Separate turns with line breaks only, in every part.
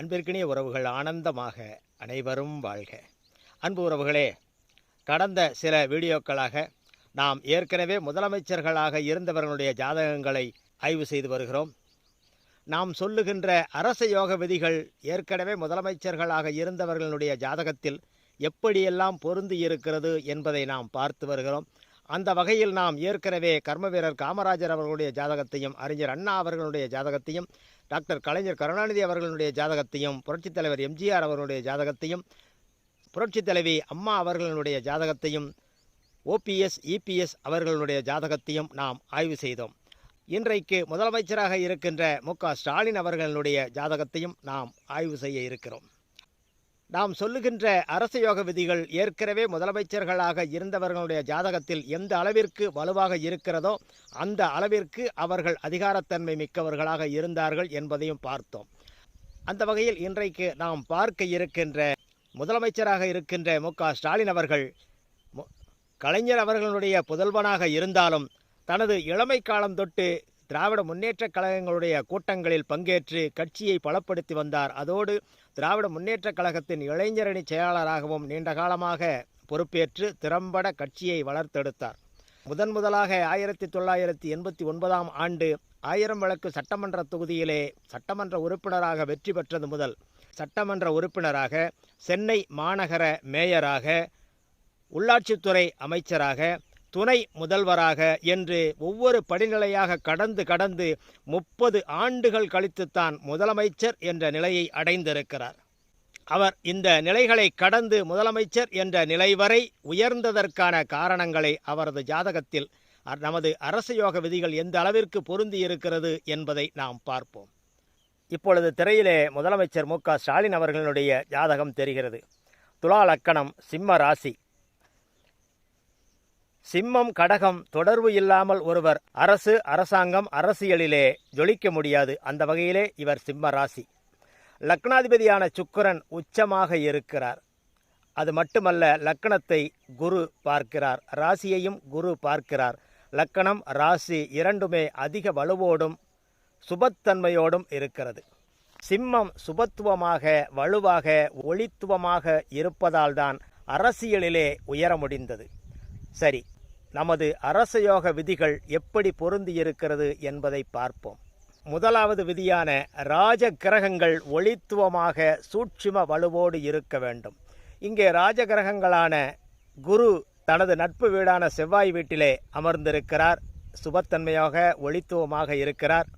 அன்பிற்கினிய உறவுகள் ஆனந்தமாக அனைவரும் வாழ்க. அன்பு உறவுகளே கடந்த சில வீடியோக்களாக நாம் ஏற்கனவே முதலமைச்சர்களாக இருந்தவர்களுடைய ஜாதகங்களை ஆய்வு செய்து வருகிறோம். நாம் சொல்லுகின்ற அரச யோக விதிகள் ஏற்கனவே முதலமைச்சர்களாக இருந்தவர்களுடைய ஜாதகத்தில் எப்படியெல்லாம் பொருந்தி இருக்கிறது என்பதை நாம் பார்த்து வருகிறோம். அந்த வகையில் நாம் ஏற்கனவே கர்ம வீரர் காமராஜர் அவர்களுடைய ஜாதகத்தையும் அறிஞர் அண்ணா அவர்களுடைய ஜாதகத்தையும் டாக்டர் கலைஞர் கருணாநிதி அவர்களுடைய ஜாதகத்தையும் புரட்சித் தலைவர் எம்ஜிஆர் அவர்களுடைய ஜாதகத்தையும் புரட்சித் தலைவி அம்மா அவர்களுடைய ஜாதகத்தையும் ஓபிஎஸ் இபிஎஸ் அவர்களுடைய ஜாதகத்தையும் நாம் ஆய்வு செய்தோம். இன்றைக்கு முதலமைச்சராக இருக்கின்ற மு க ஸ்டாலின் அவர்களுடைய ஜாதகத்தையும் நாம் ஆய்வு செய்ய இருக்கிறோம். நாம் சொல்லுகின்ற அரச யோக விதிகள் ஏற்கனவே முதலமைச்சர்களாக இருந்தவர்களுடைய ஜாதகத்தில் எந்த அளவிற்கு வலுவாக இருக்கிறதோ அந்த அளவிற்கு அவர்கள் அதிகாரத்தன்மை மிக்கவர்களாக இருந்தார்கள் என்பதையும் பார்த்தோம். அந்த வகையில் இன்றைக்கு நாம் பார்க்க இருக்கின்ற முதலமைச்சராக இருக்கின்ற மு. ஸ்டாலின் அவர்கள் கலைஞர் அவர்களுடைய புதல்வனாக இருந்தாலும் தனது இளமை காலம் தொட்டு திராவிட முன்னேற்றக் கழகங்களுடைய கூட்டங்களில் பங்கேற்று கட்சியை பலப்படுத்தி வந்தார். அதோடு திராவிட முன்னேற்றக் கழகத்தின் இளைஞரணி செயலாளராகவும் நீண்ட காலமாக பொறுப்பேற்று திறம்பட கட்சியை வளர்த்தெடுத்தார். முதன் முதலாக ஆயிரத்தி தொள்ளாயிரத்தி எண்பத்தி ஒன்பதாம் ஆண்டு ஆயிரம் விளக்கு சட்டமன்ற தொகுதியிலே சட்டமன்ற உறுப்பினராக வெற்றி பெற்றது முதல் சட்டமன்ற உறுப்பினராக சென்னை மாநகர மேயராக உள்ளாட்சித்துறை அமைச்சராக துணை முதல்வராக என்று ஒவ்வொரு படிநிலையாக கடந்து கடந்து முப்பது ஆண்டுகள் கழித்துத்தான் முதலமைச்சர் என்ற நிலையை அடைந்திருக்கிறார். அவர் இந்த நிலைகளை கடந்து முதலமைச்சர் என்ற நிலை வரை உயர்ந்ததற்கான காரணங்களை அவரது ஜாதகத்தில் நமது அரச யோக விதிகள் எந்த அளவிற்கு பொருந்தி இருக்கிறது என்பதை நாம் பார்ப்போம். இப்பொழுது திரையிலே முதலமைச்சர் மு க ஸ்டாலின் அவர்களுடைய ஜாதகம் தெரிகிறது. துலா லக்கணம் சிம்ம ராசி. சிம்மம் கடகம் தொடர்பு இல்லாமல் ஒருவர் அரசு அரசாங்கம் அரசியலிலே ஜொலிக்க முடியாது. அந்த வகையிலே இவர் சிம்ம ராசி லக்னாதிபதியான சுக்கரன் உச்சமாக இருக்கிறார். அது மட்டுமல்ல லக்கணத்தை குரு பார்க்கிறார். ராசியையும் குரு பார்க்கிறார். லக்கணம் ராசி இரண்டுமே அதிக வலுவோடும் சுபத்தன்மையோடும் இருக்கிறது. சிம்மம் சுபத்துவமாக வலுவாக ஒளித்துவமாக இருப்பதால்தான் அரசியலிலே உயர முடிந்தது. சரி நமது அரசயோக விதிகள் எப்படி பொருந்தியிருக்கிறது என்பதை பார்ப்போம். முதலாவது விதியான ராஜ கிரகங்கள் ஒளித்துவமாக சூட்சும வலுவோடு இருக்க வேண்டும். இங்கே ராஜ கிரகங்களான குரு தனது நட்பு வீடான செவ்வாய் வீட்டிலே அமர்ந்திருக்கிறார். சுபத்தன்மையாக ஒளித்துவமாக இருக்கிறார்.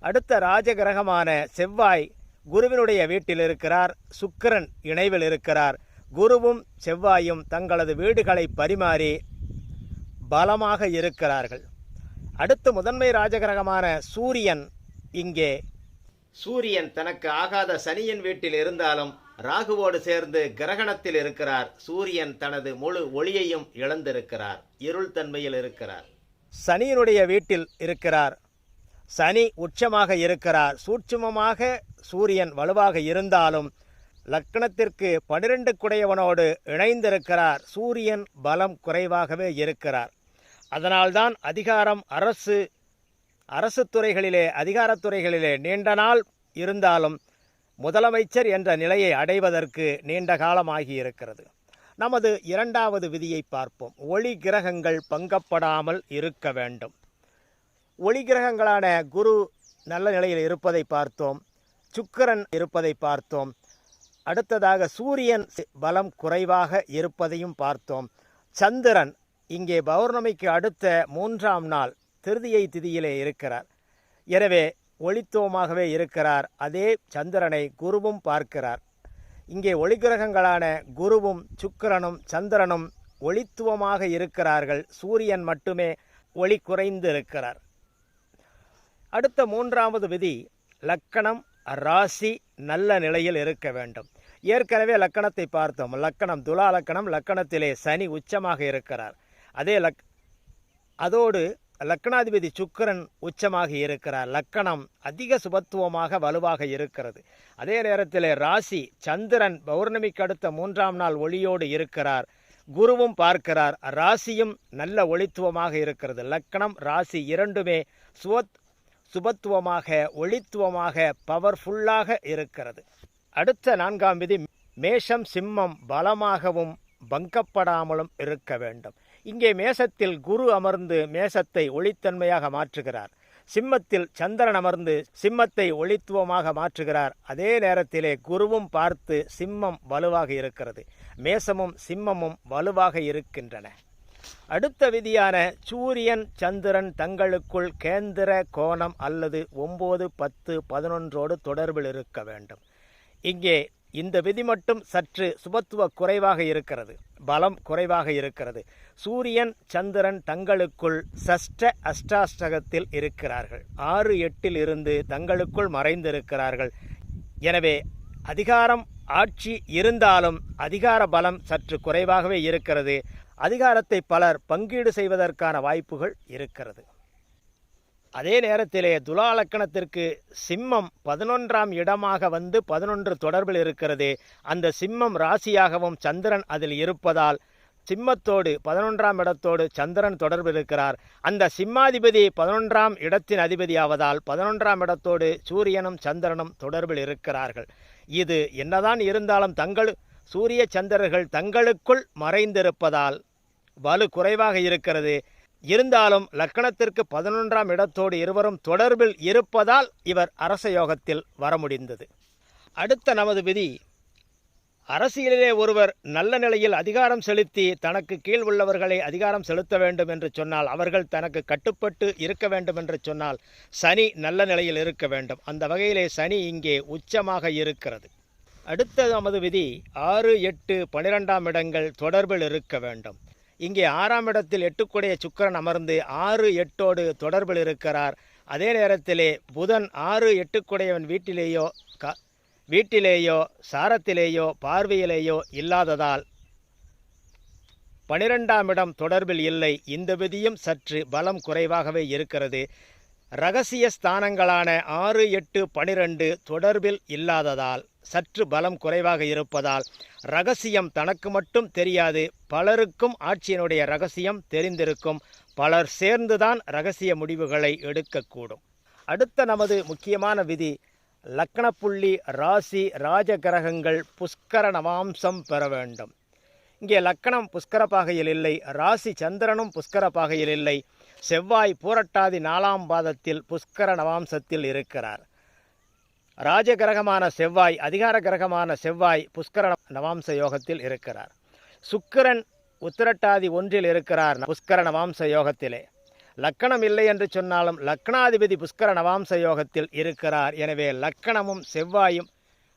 அடுத்த ராஜகிரகமான செவ்வாய் குருவினுடைய வீட்டில் இருக்கிறார். சுக்கிரன் இணைவில் இருக்கிறார். குருவும் செவ்வாயும் தங்களது வீடுகளை பரிமாறி பலமாக இருக்கிறார்கள். அடுத்து முதன்மை ராஜகிரகமான சூரியன் இங்கே. சூரியன் தனக்கு ஆகாத சனியின் வீட்டில் இருந்தாலும் ராகுவோடு சேர்ந்து கிரகணத்தில் இருக்கிறார். சூரியன் தனது முழு ஒளியையும் இழந்திருக்கிறார். இருள் தன்மையில் இருக்கிறார். சனியினுடைய வீட்டில் இருக்கிறார். சனி உச்சமாக இருக்கிறார். சூட்சுமமாக சூரியன் வலுவாக இருந்தாலும் லக்னத்திற்கு பனிரெண்டு குடையவனோடு இணைந்திருக்கிறார். சூரியன் பலம் குறைவாகவே இருக்கிறார். அதனால்தான் அதிகாரம் அரசு அரசு துறைகளிலே அதிகாரத்துறைகளிலே நீண்ட நாள் இருந்தாலும் முதலமைச்சர் என்ற நிலையை அடைவதற்கு நீண்ட காலமாகி இருக்கிறது. நமது இரண்டாவது விதியை பார்ப்போம். ஒளி கிரகங்கள் பங்கப்படாமல் இருக்க வேண்டும். ஒளி கிரகங்களான குரு நல்ல நிலையில் இருப்பதை பார்த்தோம். சுக்கிரன் இருப்பதை பார்த்தோம். அடுத்ததாக சூரியன் பலம் குறைவாக இருப்பதையும் பார்த்தோம். சந்திரன் இங்கே பௌர்ணமிக்கு அடுத்த மூன்றாம் நாள் திருதியை திதியிலே இருக்கிறார். எனவே ஒளித்துவமாகவே இருக்கிறார். அதே சந்திரனை குருவும் பார்க்கிறார். இங்கே ஒளிகிரகங்களான குருவும் சுக்கிரனும் சந்திரனும் ஒளித்துவமாக இருக்கிறார்கள். சூரியன் மட்டுமே ஒளி குறைந்து இருக்கிறார் அடுத்த மூன்றாவது விதி லக்கணம் ராசி நல்ல நிலையில் இருக்க வேண்டும். ஏற்கனவே லக்கணத்தை பார்த்தோம். லக்கணம் துலா லக்கணம் லக்கணத்திலே சனி உச்சமாக இருக்கிறார். அதே லக் அதோடு லக்னாதிபதி சுக்கரன் உச்சமாக இருக்கிறார். லக்கணம் அதிக சுபத்துவமாக வலுவாக இருக்கிறது. அதே நேரத்தில் ராசி சந்திரன் பௌர்ணமிக்கு அடுத்த மூன்றாம் நாள் ஒளியோடு இருக்கிறார். குருவும் பார்க்கிறார். ராசியும் நல்ல ஒளித்துவமாக இருக்கிறது. லக்கணம் ராசி இரண்டுமே சுவத் சுபத்துவமாக ஒளித்துவமாக பவர்ஃபுல்லாக இருக்கிறது. அடுத்த நான்காம் விதி மேஷம் சிம்மம் பலமாகவும் பங்கப்படாமலும் இருக்க வேண்டும். இங்கே மேசத்தில் குரு அமர்ந்து மேசத்தை ஒளித்தன்மையாக மாற்றுகிறார். சிம்மத்தில் சந்திரன் அமர்ந்து சிம்மத்தை ஒளித்துவமாக மாற்றுகிறார். அதே நேரத்திலே குருவும் பார்த்து சிம்மம் வலுவாக இருக்கிறது. மேசமும் சிம்மமும் வலுவாக இருக்கின்றன. அடுத்த விதியான சூரியன் சந்திரன் தங்களுக்குள் கேந்திர கோணம் அல்லது ஒம்பது பத்து பதினொன்றோடு தொடர்பில் இருக்க வேண்டும். இங்கே இந்த விதி மட்டும் சற்று சுபத்துவ குறைவாக இருக்கிறது. பலம் குறைவாக இருக்கிறது. சூரியன் சந்திரன் தங்களுக்குள் சஷ்ட அஷ்டாஷ்டகத்தில் இருக்கிறார்கள். ஆறு எட்டில் இருந்து தங்களுக்குள் மறைந்திருக்கிறார்கள். எனவே அதிகாரம் ஆட்சி இருந்தாலும் அதிகார பலம் சற்று குறைவாகவே இருக்கிறது. அதிகாரத்தை பலர் பங்கீடு செய்வதற்கான வாய்ப்புகள் இருக்கிறது. அதே நேரத்திலே துலா லக்கணத்திற்கு சிம்மம் பதினொன்றாம் இடமாக வந்து பதினொன்று தொடர்பில் இருக்கிறது. அந்த சிம்மம் ராசியாகவும் சந்திரன் அதில் இருப்பதால் சிம்மத்தோடு பதினொன்றாம் இடத்தோடு சந்திரன் தொடர்பில் இருக்கிறார். அந்த சிம்மாதிபதி பதினொன்றாம் இடத்தின் அதிபதியாவதால் பதினொன்றாம் இடத்தோடு சூரியனும் சந்திரனும் தொடர்பில் இருக்கிறார்கள். இது என்னதான் இருந்தாலும் தங்கள் சூரிய சந்திரர்கள் தங்களுக்குள் மறைந்திருப்பதால் வலு குறைவாக இருக்கிறது. இருந்தாலும் லக்கணத்திற்கு பதினொன்றாம் இடத்தோடு இருவரும் தொடர்பில் இருப்பதால் இவர் அரச யோகத்தில் வர முடிந்தது. அடுத்த நமது விதி அரசியலிலே ஒருவர் நல்ல நிலையில் அதிகாரம் செலுத்தி தனக்கு கீழ் உள்ளவர்களை அதிகாரம் செலுத்த வேண்டும் என்று சொன்னால் அவர்கள் தனக்கு கட்டுப்பட்டு இருக்க வேண்டும் என்று சொன்னால் சனி நல்ல நிலையில் இருக்க வேண்டும். அந்த வகையிலே சனி இங்கே உச்சமாக இருக்கிறது. அடுத்த நமது விதி ஆறு எட்டு பனிரெண்டாம் இடங்கள் தொடர்பில் இருக்க வேண்டும். இங்கே ஆறாம் இடத்தில் எட்டுக்குடைய சுக்கிரன் அமர்ந்து ஆறு எட்டோடு தொடர்பில் இருக்கிறார். அதே நேரத்திலே புதன் ஆறு எட்டுக்குடையவன் வீட்டிலேயோ க வீட்டிலேயோ சாரத்திலேயோ பார்வையிலேயோ இல்லாததால் பனிரெண்டாம் இடம் தொடர்பில் இல்லை. இந்த விதியும் சற்று பலம் குறைவாகவே இருக்கிறது. ரகசிய ஸ்தானங்களான ஆறு எட்டு பனிரெண்டு தொடர்பில் இல்லாததால் சற்று பலம் குறைவாக இருப்பதால் ரகசியம் தனக்கு மட்டும் தெரியாது பலருக்கும் ஆட்சியினுடைய ரகசியம் தெரிந்திருக்கும். பலர் சேர்ந்துதான் ரகசிய முடிவுகளை எடுக்கக்கூடும். அடுத்த நமது முக்கியமான விதி லக்னப்புள்ளி ராசி ராஜகிரகங்கள் புஷ்கர நவாம்சம் பெற வேண்டும். இங்கே லக்கணம் புஷ்கர பாகையில் இல்லை ராசி சந்திரனும் புஷ்கர பாகையில் இல்லை. செவ்வாய் பூரட்டாதி நாலாம் பாதத்தில் புஷ்கர நவாம்சத்தில் இருக்கிறார். ராஜகிரகமான செவ்வாய் அதிகார கிரகமான செவ்வாய் புஷ்கர நவாம்ச யோகத்தில் இருக்கிறார். சுக்கிரன் உத்திரட்டாதி ஒன்றில் இருக்கிறார் புஷ்கர நவாம்ச யோகத்திலே லக்கணம் இல்லை என்று சொன்னாலும் லக்னாதிபதி புஷ்கர நவாம்ச யோகத்தில் இருக்கிறார். எனவே லக்கணமும் செவ்வாயும்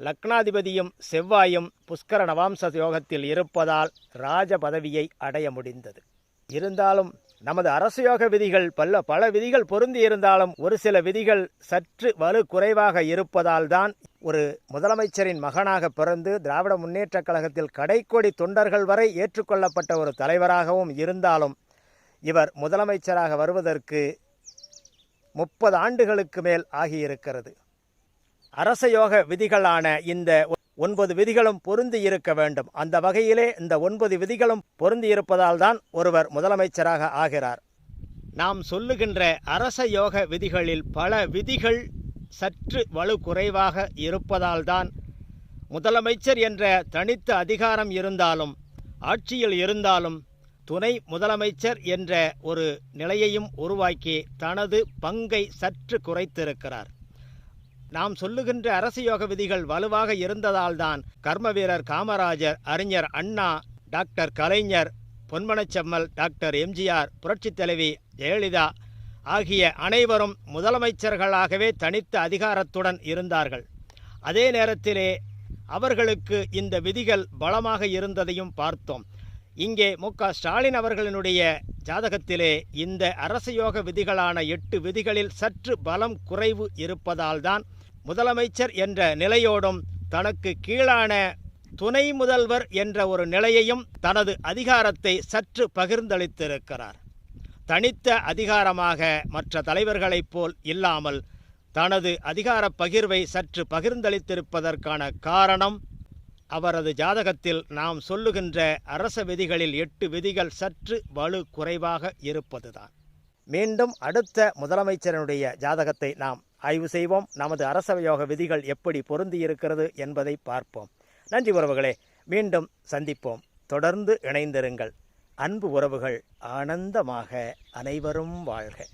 லக்னாதிபதியும் செவ்வாயும் புஷ்கர நவாம்ச யோகத்தில் இருப்பதால் ராஜ பதவியை அடைய முடிந்தது. இருந்தாலும் நமது அரசு யோக விதிகள் பல பல விதிகள் பொருந்தி இருந்தாலும் ஒரு சில விதிகள் சற்று வலு குறைவாக இருப்பதால் தான் ஒரு முதலமைச்சரின் மகனாக பிறந்து திராவிட முன்னேற்றக் கழகத்தில் கடைக்கோடி தொண்டர்கள் வரை ஏற்றுக்கொள்ளப்பட்ட ஒரு தலைவராகவும் இருந்தாலும் இவர் முதலமைச்சராக வருவதற்கு முப்பது ஆண்டுகளுக்கு மேல் ஆகியிருக்கிறது. அரச யோக விதிகளான இந்த ஒன்பது விதிகளும் பொருந்தி இருக்க வேண்டும். அந்த வகையிலே இந்த ஒன்பது விதிகளும் பொருந்தி இருப்பதால் தான் ஒருவர் முதலமைச்சராக ஆகிறார். நாம் சொல்லுகின்ற அரச யோக விதிகளில் பல விதிகள் சற்று வலு குறைவாக இருப்பதால்தான் முதலமைச்சர் என்ற தனித்த அதிகாரம் இருந்தாலும் ஆட்சியில் இருந்தாலும் துணை முதலமைச்சர் என்ற ஒரு நிலையையும் உருவாக்கி தனது பங்கை சற்று குறைத்திருக்கிறார். நாம் சொல்லுகின்ற அரசு யோக விதிகள் வலுவாக இருந்ததால்தான் கர்ம வீரர் காமராஜர் அறிஞர் அண்ணா டாக்டர் கலைஞர் பொன்மனச்செம்மல் டாக்டர் எம்ஜிஆர் புரட்சித் தலைவி ஜெயலலிதா ஆகிய அனைவரும் முதலமைச்சர்களாகவே தனித்த அதிகாரத்துடன் இருந்தார்கள். அதே நேரத்திலே அவர்களுக்கு இந்த விதிகள் பலமாக இருந்ததையும் பார்த்தோம். இங்கே மு. க. ஸ்டாலின் அவர்களினுடைய ஜாதகத்திலே இந்த அரச யோக விதிகளான எட்டு விதிகளில் சற்று பலம் குறைவு இருப்பதால்தான் முதலமைச்சர் என்ற நிலையோடும் தனக்கு கீழான துணை முதல்வர் என்ற ஒரு நிலையையும் தனது அதிகாரத்தை சற்று பகிர்ந்தளித்திருக்கிறார். தனித்த அதிகாரமாக மற்ற தலைவர்களைப் போல் இல்லாமல் தனது அதிகார பகிர்வை சற்று பகிர்ந்தளித்திருப்பதற்கான காரணம் அவரது ஜாதகத்தில் நாம் சொல்லுகின்ற அரச விதிகளில் எட்டு விதிகள் சற்று வலு குறைவாக இருப்பதுதான். மீண்டும் அடுத்த முதலமைச்சரனுடைய ஜாதகத்தை நாம் ஆய்வு செய்வோம். நமது அரசவையோக விதிகள் எப்படி பொருந்தியிருக்கிறது என்பதை பார்ப்போம். நன்றி உறவுகளே மீண்டும் சந்திப்போம். தொடர்ந்து இணைந்திருங்கள். அன்பு உறவுகள் ஆனந்தமாக அனைவரும் வாழ்க.